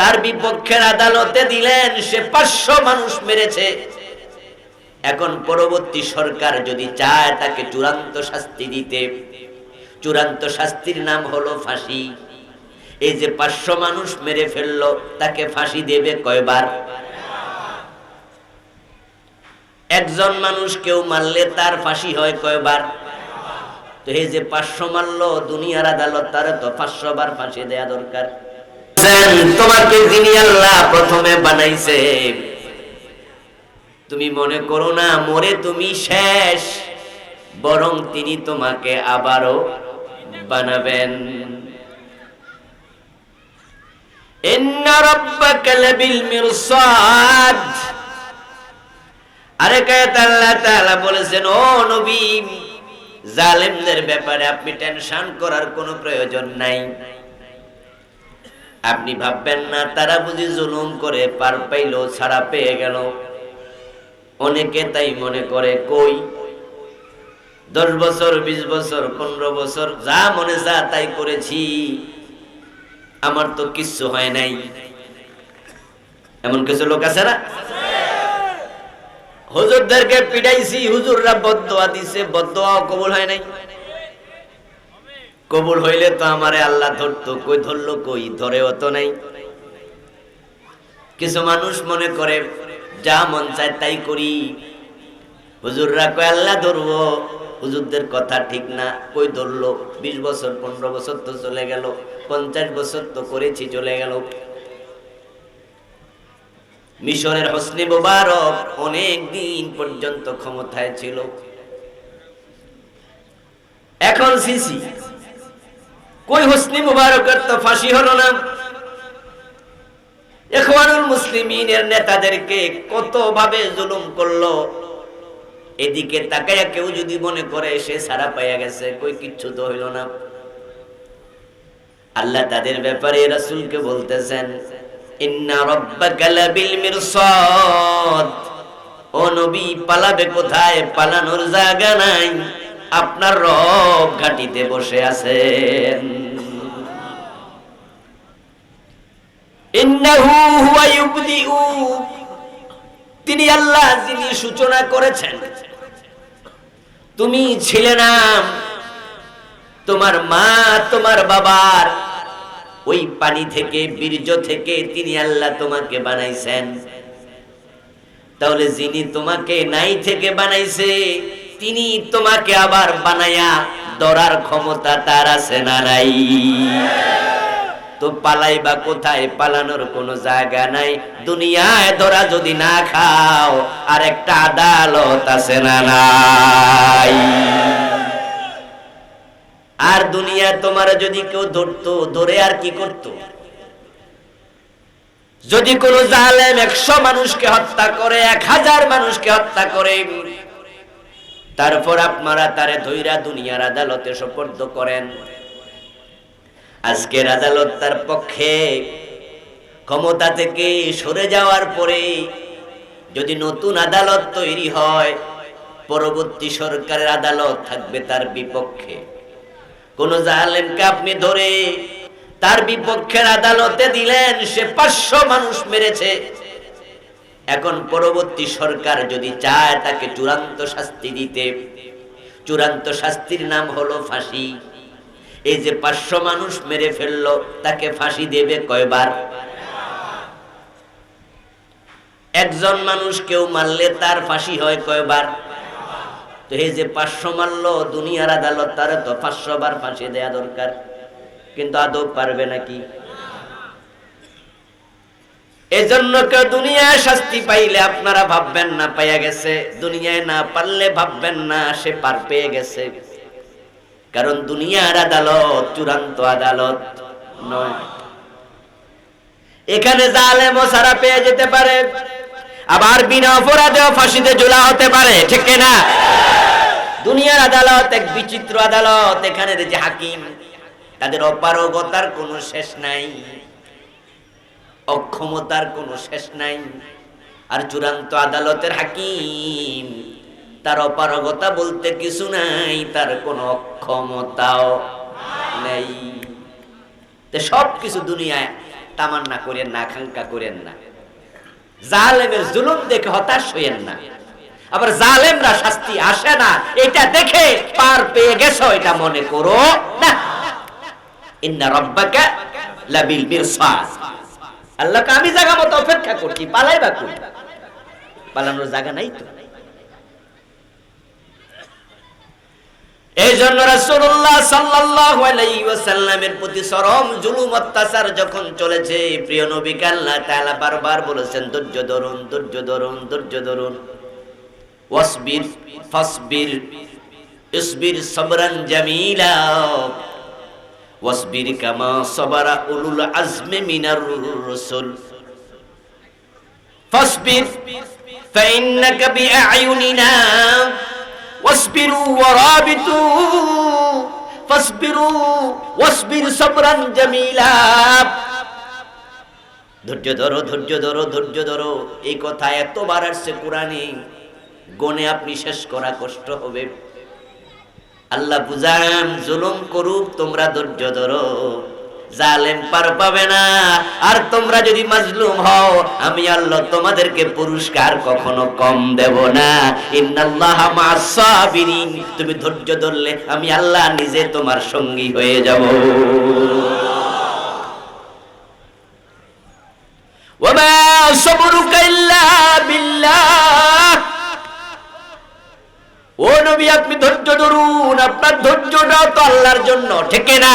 তার বিপক্ষের আদালতে দিলেন, সে পাঁচশো মানুষ মেরেছে। এখন পরবর্তী সরকার যদি চায় তাকে চূড়ান্ত শাস্তি দিতে। চূড়ান্ত শাস্তির নাম হলো ফাঁসি। এই যে পাঁচশো মানুষ মেরে ফেলল, তাকে ফাঁসি দেবে কয়বার? একজন মানুষ কেউ মারলে তার ফাঁসি হয় কয়বার? তো এই যে পাঁচশো মারলো, দুনিয়ার আদালত তার তো পাঁচশো বার ফাঁসি দেয়া দরকার। তোমাকে যিনি আল্লাহ প্রথমে বানাইছে, তুমি মনে করো না, মরে তুমি শেষ, বরং তিনি তোমাকে আবারও বানাবেন। বলেছেন আপনি টেনশন করার কোনো প্রয়োজন নাই। আপনি ভাববেন না, তারা বুঝি জুলুম করে পার পাইল, ছাড়া পেয়ে গেল। অনেকে তাই মনে করে, কই? দশ বছর, বিশ বছর, পনেরো বছর, যা মনে যা, তাই করেছি। আমার তো কিচ্ছু হয় নাই। এমন কিছু লোক আছে না? হুজুরদেরকে পিটাইছি, হুজুররা বদোয়া দিছে বদোয়া কবুল হয় নাই। কবুল হইলে তো আমারে আল্লাহ ধরতো। কই ধরলো কই? ধরেও তো নাই। কিছু মানুষ মনে করে, যা মন চায় তাই করি। হুজুররা কয়, আল্লাহ ধরবো। হুজুরদের কথা ঠিক না। কই ধরলো? বিশ বছর, পনেরো বছর তো চলে গেল। পঞ্চাশ বছর তো করেছি, চলে গেল। মিশরের হসনি মুবারক অনেক দিন পর্যন্ত ক্ষমতায় ছিল। এখন সিসি। কই হসনি মুবারকের তো ফাঁসি হলো না? এখওয়ানুল মুসলিমিনের নেতাদেরকে কত ভাবে জুলুম করল? এদিকে তাকাইয়া কেউ যদি মনে করে সে সারা পাইয়া গেছে, কই কিচ্ছু তো হইল না। আল্লাহ তাদের ব্যাপারে রাসূলকে বলতেছেন, ইন্না রাব্বাকা লাবিল মিরসাদ। ও নবী, পালাবে কোথায়? পালানোর জায়গা নাই। আপনার রব ঘাটিতে বসে আছেন ইন্নাহু হুয়া ইউবদিউ তিনি আল্লাহ যিনি সূচনা করেছেন। তুমি ছিলে না তোমার মা, তোমার বাবার। ওই পানি থেকে, বীর্য থেকে তিনি আল্লাহ তোমাকে বানাইছেন। তাহলে যিনি তোমাকে নাই থেকে বানাইছে, তিনি তোমাকে আবার বানায়া দরার ক্ষমতা তার আছে না নাই? তো পালাই বা কোথায়? পালানোর কোনো জায়গা নাই। দুনিয়ায় ধরা যদি না খাও আর একটা আদালত আছে না নাই? আর দুনিয়া তোমার যদি কেউ ধরতো, ধরে আর কি করত? যদি কোন জালেম একশো মানুষকে হত্যা করে, এক হাজার মানুষকে হত্যা করে, তারপর আপনারা তারে ধৈরা দুনিয়ার আদালতে সোপর্দ করেন। আজকের আদালত তার পক্ষে ক্ষমতা থেকে সরে যাওয়ার পরে যদি নতুন আদালত তৈরি হয়, পরবর্তী সরকারের আদালত থাকবে তার বিপক্ষে। কোন জালেমকে আপনি ধরে তার বিপক্ষের আদালতে দিলেন, সে পাঁচশো মানুষ মেরেছে। এখন পরবর্তী সরকার যদি চায় তাকে চূড়ান্ত শাস্তি দিতে, চূড়ান্ত শাস্তির নাম হলো ফাঁসি। এই যে পাঁচশো মানুষ মেরে ফেলল, তাকে ফাঁসি দেবে কয়বার? একজন মানুষ কেউ মারলে তার ফাঁসি হয় কয়বার? তো এই যে পাঁচশো মারলো, দুনিয়ার আদালত তার তো পাঁচশো বার ফাঁসি দেয়া দরকার। কিন্তু আদৌ পারবে নাকি? এজন্য কেউ দুনিয়ায় শাস্তি পাইলে আপনারা ভাববেন না, পাইয়া গেছে। দুনিয়ায় না পারলে ভাববেন না, সে পার পেয়ে গেছে। কারণ দুনিয়ার আদালত, চূড়ান্ত আদালত নয়। এখানে জালেম ও সারা পেয়ে যেতে পারে, আবার বিনা অপরাধেও ফাঁসিতে ঝোলা হতে পারে, ঠিক না দুনিয়ার আদালত, এক বিচিত্র আদালত এখানে যে হাকিম, তাদের অপারগতার কোনো শেষ নাই, অক্ষমতার কোনো শেষ নাই, আর চূড়ান্ত আদালতের হাকিম তার অপারগতা বলতে কিছু নাই, তার কোনো অক্ষমতাও নেই। সব কিছু দুনিয়ায় তামান্না করেন না, আকাঙ্ক্ষা করেন না। জালেমের জুলুম দেখে হতাশ হইয়েন না। আবার জালেমরা শাস্তি আসে না, এটা দেখে পার পেয়ে গেছো, এটা মনে করো না। ইন্না রব্বাকা লাবিল মিরসাদ। আল্লাহকে আমি জায়গা মতো অপেক্ষা করছি পালাই বা কই? পালানোর জায়গা নাই তো। এই জন্য রাসূলুল্লাহ সাল্লাল্লাহু আলাইহি ওয়াসাল্লামের প্রতি চরম জুলুম অত্যাচার যখন চলেছে, প্রিয় নবীকে আল্লাহ তাআলা বারবার বলেছেন, ধৈর্য ধরুন ধৈর্য ধরুন ধৈর্য ধরুন। ওয়াসবির, ফাসবির, ইসবির সাবরান জামিলা। ওয়াসবির কামা সাবারা উলুল আজমি মিনার রুসুল। ফাসবির ফাইন্নাকা বিআয়ুনিনা। واصبروا ورابطوا فاصبروا واصبر صبرا جميلا ধৈর্য ধরো ধৈর্য ধরো ধৈর্য ধরো এই কথা এতবার আসছে কোরআনে গনে আপনি শেষ করা কষ্ট হবে আল্লাহ বুঝান জুলুম করুক তোমরা ধৈর্য ধরো জালেম পার পাবে না। আর তোমরা যদি মাজলুম হও, আমি আল্লাহ তোমাদেরকে পুরস্কার কখনো কম দেব না। তুমি ধৈর্য ধরলে আমি আল্লাহ নিজে তোমার সঙ্গী হয়ে যাব। ও নবী, আপনি ধৈর্য ধরুন। আপনার ধৈর্যটাও তো আল্লাহর জন্য, ঠিক না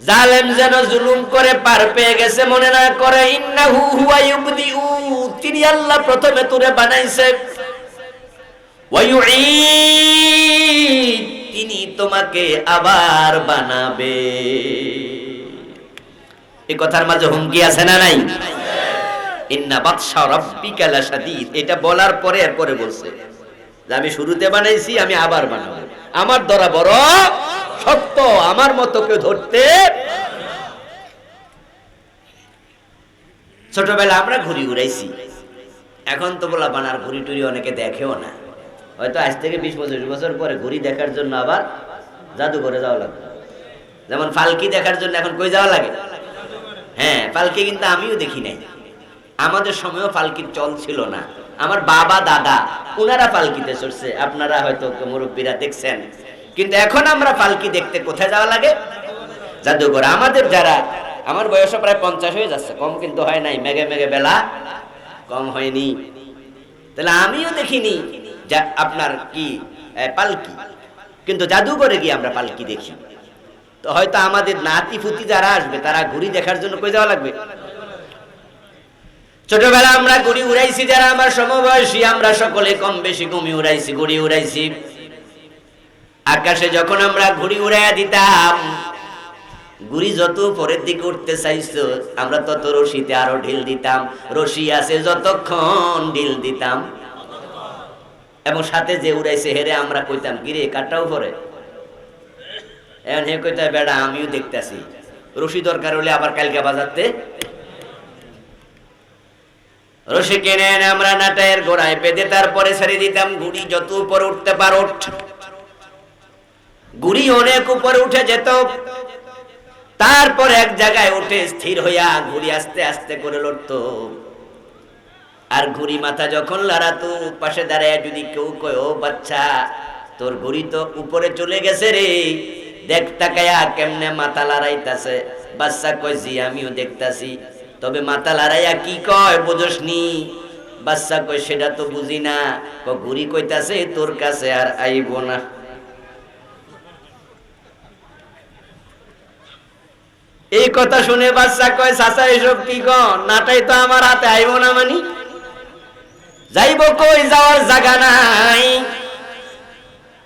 জালেম যেন জুলুম করে পার পেয়ে গেছে, মনে না করে, ইন্নাহু হুয়া ইউবদিউ তিনি আল্লাহ প্রথমে তোরে বানাইছে। তিনি তোমাকে আবার বানাবে। এই কথার মাঝে হুমকি আছে না নাই? ইন্না বাদশা রাব্বিকা লাশাদীদ এটা বলার পরে এরপরে বলছে। যে আমি শুরুতে বানাইছি, আমি আবার বানাবো। আমার ধরা বড় সত্য, আমার মতো কেউ ধরতে ছোটবেলা আমরা ঘুরি উড়াইছি। এখন তো বলা বানার ঘুরি টুরি অনেকে দেখেও না। হয়তো আজ থেকে বিশ পঁচিশ বছর পরে ঘুরি দেখার জন্য আবার জাদুঘরে যাওয়া লাগবে। যেমন ফালকি দেখার জন্য এখন কই যাওয়া লাগে? হ্যাঁ ফালকি কিন্তু আমিও দেখি নাই। আমাদের সময়ও ফালকির চল ছিল না। আমার বাবা, দাদা ওনারা পালকিতে চড়ছে। আপনারা হয়তো মুরব্বীরা দেখছেন। কিন্তু এখন আমরা পালকি দেখতে কোথায় যাওয়া লাগে? জাদুঘর। আমাদের যারা, আমার বয়স প্রায় পঞ্চাশ হয়ে যাচ্ছে, কম কিন্তু হয় নাই, মেঘে মেঘে বেলা, কম হয়নি। তাহলে আমিও দেখিনি যা আপনার কি পালকি। কিন্তু জাদুঘরে গিয়ে আমরা পালকি দেখি। তো হয়তো আমাদের নাতি ফুতি যারা আসবে, তারা ঘুরি দেখার জন্য কই যাওয়া লাগবে? ছোটবেলা আমরা গুড়ি উড়াইছি, যারা আমার সমবয়সী, আমরা সকলে কম বেশি গুমি উড়াইছি গুড়ি উড়াইছি। আকাশে যখন আমরা ঘুড়ি উড়াইয়া দিতাম গুড়ি যত পরের দিকে উঠতে চাইছো, আমরা তত রশিতে আরও ঢিল দিতাম। রশি আছে যতক্ষণ ঢিল দিতাম। এবং সাথে যে উড়াইছে, হেরে আমরা কইতাম গিরে কাটাও পরে এখন হে কইতা বেড়া, আমিও দেখতাছি। রশি দরকার হলে আবার কালকে বাজাতে রশি কেনে আমরা নাটায়ের গোড়ায় বেঁধে তারপরে ছেড়ে দিতাম গুড়ি যত উপরে উঠতে পারো গুড়ি অনেক উপরে উঠে যেত। তারপর এক জায়গায় উঠে স্থির হইয়া ঘুরি আস্তে আস্তে করে লড়তো। আর ঘুরি মাথা যখন লড়াতো, পাশে দাঁড়ায় যদি কেউ কয়, ও বাচ্চা, তোর ঘুড়ি তো উপরে চলে গেছে রে। দেখ তাকায়া কেমনে মাথা লড়াইতাছে। বাচ্চা কয়, জি, আমিও দেখতাছি। তবে মাথা লড়াইয়া কি কয়, বোঝসনি। বাচ্চা কয়, সেটা তো বুঝি না। ঘুড়ি কইতাছে, তোর কাছে আর আইব না। এই কথা শুনে বাচ্চা কয়, চাচা, এসব কি কন নাটাই তো আমার হাতে আইব না মানি? যাইব কই যাওয়ার জায়গা নাই।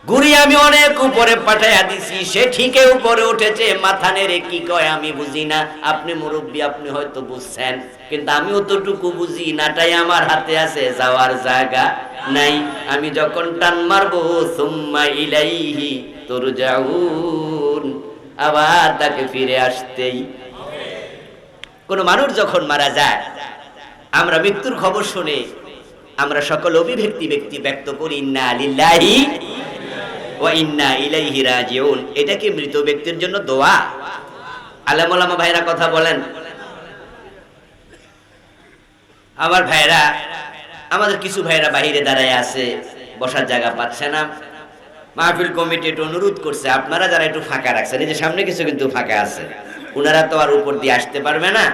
ঘুরি আমি অনেক উপরে পাঠাইয়া দিছি, সে ঠিকই উপরে উঠেছে। মাথা নেড়ে কি কয়, আমি বুঝি না। আপনি মুরব্বী, আপনি হয়তো বুঝছেন, কিন্তু আমি অতটুকু বুঝি, নাটাই আমার হাতে আছে, যাওয়ার জায়গা নাই। আমি যখন টান মারবো, সুম্মা ইলাইহি তুরজাউন। আবার তাকে ফিরে আসতেই। কোন মানুষ যখন মারা যায়, আমরা মৃত্যুর খবর শুনে আমরা সকল অভিব্যক্তি ব্যক্তি ব্যক্ত করি, ইন্না লিল্লাহি এটা কি মৃত ব্যক্তির জন্য দোয়া। আলেম ওলামা ভাইরা কথা বলেন, আমার ভাইরা, আমাদের কিছু ভাইরা বাইরে দাঁড়ায় আছে, বসার জায়গা পাচ্ছে না। মাহফিল কমিটি একটু অনুরোধ করছে, আপনারা যারা একটু ফাঁকা রাখছেন, এই যে সামনে কিছু কিন্তু ফাঁকা আছে ওনারা তো আর উপর দিয়ে আসতে পারবে না।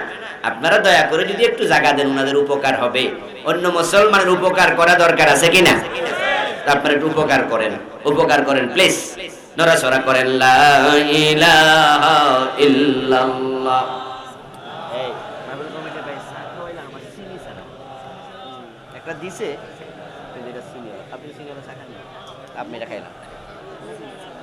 আপনারা দয়া করে যদি একটু জায়গা দেন ওনাদের উপকার হবে। অন্য মুসলমানের উপকার করা দরকার আছে কিনা? আপনারা একটু উপকার করেন উপকার করেন প্লিজ নড়াচড়া করেন আপনি না? আপনি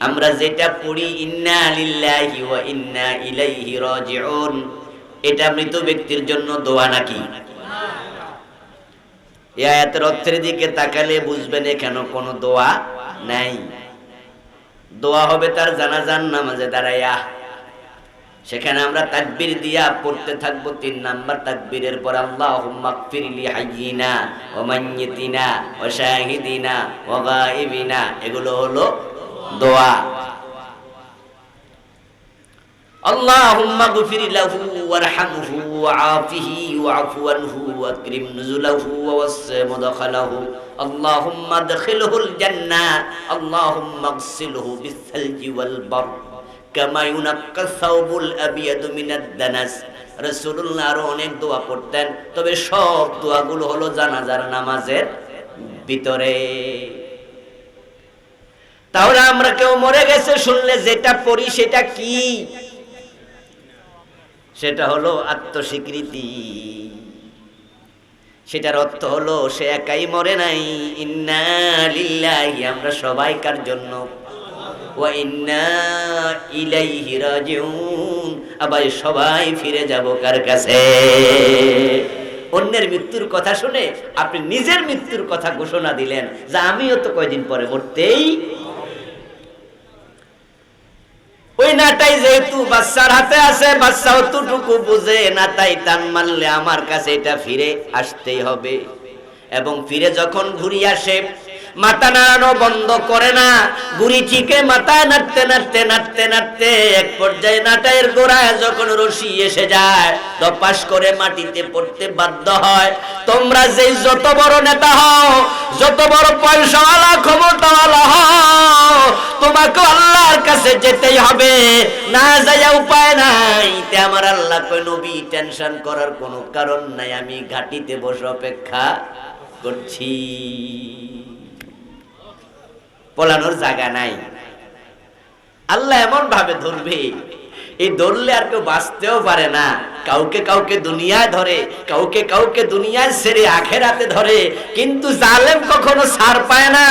আমরা যেটা পড়ি, ইন্না লিল্লাহি ওয়া ইন্না ইলাইহি রাজিউন, এটা মৃত ব্যক্তির জন্য দোয়া নাকি? এই আয়াতের অর্থের দিকে তাকালে বুঝবেন এখানে কোনো দোয়া নাই। দোয়া হবে তার জানাজান নামাজে দাঁড়াইয়া। সেখানে আমরা তাকবীর দিয়া পড়তে থাকব তিন নাম্বার তাকবীরের পর, আল্লাহুম্মা গফিরলি হাইয়িনা ওয়া মাইয়িতিনা ওয়া শাহিদিনা ওয়া গায়িবিনা। এগুলো হলো দোয়া اللهم اغفر له وارحمه وعافه واعف عنه واكرم نزله ووسع مدخله اللهم ادخله الجنة اللهم اغسله بالثلج والبر كما ينقى الثوب الابيض من الدنس রসুল্লাহ আরো অনেক দোয়া পড়তেন তবে সব দোয়াগুলো হলো জানাজার নামাজের ভিতরে তাহলে আমরা কেউ মরে গেছে, শুনলে যেটা পড়ি সেটা কি? সেটা হলো আত্মস্বীকৃতি। সেটার অর্থ হলো, সে একাই মরে নাই। ইন্না আমরা সবাই কার জন্য? ওয়া সবাই ফিরে যাব কার কাছে? অন্যের মৃত্যুর কথা শুনে আপনি নিজের মৃত্যুর কথা ঘোষণা দিলেন যে আমিও তো কয়দিন পরে মরতেই ওই নাটাই যেহেতু বাচ্চার হাতে আছে বাচ্চা অতটুকু বুঝে, নাটাই টান মারলে আমার কাছে এটা ফিরে আসতেই হবে। এবং ফিরে যখন ঘুরি আসে মাথা নাড়ানো বন্ধ করে না। ঘুরি ঠিকে মাথা নাড়তে নাড়তে নাড়তে নাড়তে এক পর্যায়ে নাটাইয়ের গোড়ায় যখন রশি এসে যায় দপাস করে মাটিতে পড়তে বাধ্য হয়। তোমরা যেই যত বড় নেতা হও, যত বড় পয়সাওয়ালা, ক্ষমতাওয়ালা হও, তোমাকে আল্লাহর কাছে যেতেই হবে। না যাইয়া উপায় নাই। তে আমার আল্লাহ কই নবী, টেনশন করার কোনো কারণ নাই। আমি ঘাটিতে বসে অপেক্ষা করছি। পলানোর জায়গা নাই। আল্লাহ এমন ভাবে ধরবে, এই ধরলে আর কেউ বাঁচতেও পারে না। কাউকে কাউকে দুনিয়ায় ধরে, কাউকে কাউকে দুনিয়ায় ছেড়ে আখেরাতে ধরে, কিন্তু জালেম কখনো সার পায় না।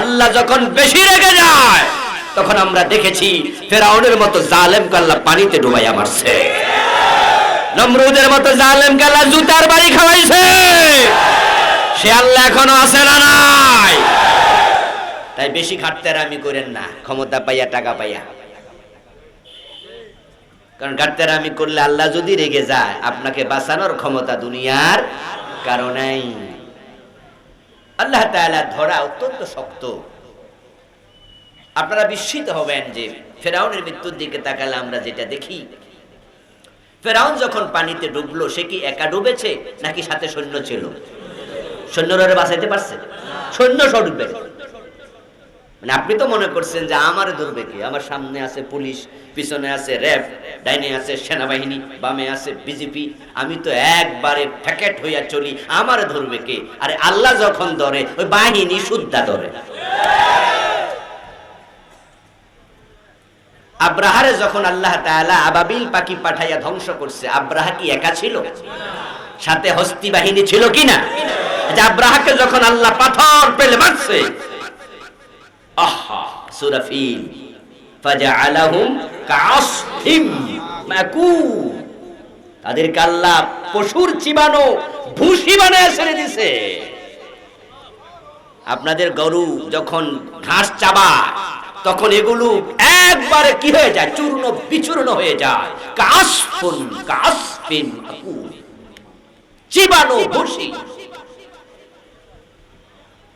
আল্লাহ যখন বেশি রেগে যায়, তখন আমরা দেখেছি ফেরাউনের মতো জালেম কাল্লা পানিতে ডুবাইয়া মারছে। নমরুদের মতো জালেম কাল্লা জুতার বাড়ি খাওয়াইছে। সে আল্লাহ এখনও আছে না নাই? তাই বেশি ঘাটতেরামি করেন না, ক্ষমতা পাইয়া, টাকা পাইয়া। কারণ ঘাটতেরামি করলে আল্লাহ যদি রেগে যায়, আপনাকে বাঁচানোর ক্ষমতা দুনিয়ার কারণেই আল্লাহ তাআলা ধরা অত্যন্ত শক্ত। আপনারা বিস্মিত হবেন যে ফেরাউনের মৃত্যুর দিকে তাকালে আমরা যেটা দেখি। ফেরাউন যখন পানিতে ডুবলো, সে কি একা ডুবেছে নাকি সাথে সৈন্য ছিল? সৈন্যরা বাঁচাইতে পারছে? সৈন্য ডুববে। মানে আপনি তো মনে করছেন যে আমার ধরবে কি? আমার সামনে আছে পুলিশ, পিছনে আছে র্যাব, ডাইনে আছে সেনাবাহিনী, বামে আছে বিজেপি। আমি তো একবারে প্যাকেট হইয়া চলি, আমার ধরবে কে? আরে আল্লাহ যখন ধরে, ওই বাহিনী শুদ্ধা ধরে। আব্রাহারে যখন আল্লাহ তাআলা আবাবিল পাখি পাঠাইয়া ধ্বংস করছে, আব্রাহা কি একা ছিল? সাথে হস্তি বাহিনী ছিল কি না আব্রাহাকে যখন আল্লাহ পাথর পেলে মারছে আল্লাহ পশুর চিবানো ভুসি বানায় ছেড়ে দিছে। আপনাদের গরু যখন ঘাস চাবা তখন এগুলো একবারে কি হয়ে যায়? চূর্ণ বিচূর্ণ হয়ে যায়। কাসফুন কাসফিন চিবানো ভুসি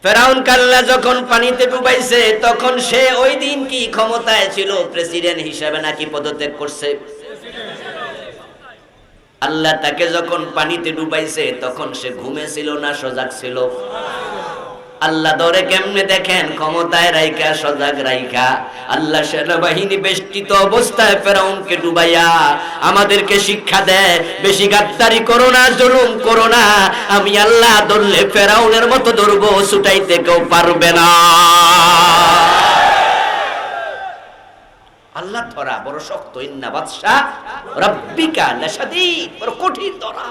ফেরাউন কাল্লা যখন পানিতে ডুবাইছে, তখন সে ওই দিন কি ক্ষমতায় ছিল? প্রেসিডেন্ট হিসাবে নাকি পদত্যাগ করছে? আল্লাহ তাকে যখন পানিতে ডুবাইছে, তখন সে ঘুমেছিল না, সজাগ ছিল। আল্লাহ ধরে কেমনে দেখেন? ক্ষমতায় রাইকা সজাগ রাইকা আল্লাহ সেনাবাহিনী বেষ্টিত অবস্থায় ফেরাউনকে ডুবাইয়া আমাদেরকে শিক্ষা দেয়, বেশি গাদ্দারি করো না, জুলুম করো না। আমি আল্লাহ ধরলে ফেরাউনের মতো ধরবো, ছুটাইতে কেউ পারবে না। আল্লাহ ধরা বড় শক্ত, ইন্না বাদশা রব্বিকা লাশাদীদ। বড় কঠিন ধরা।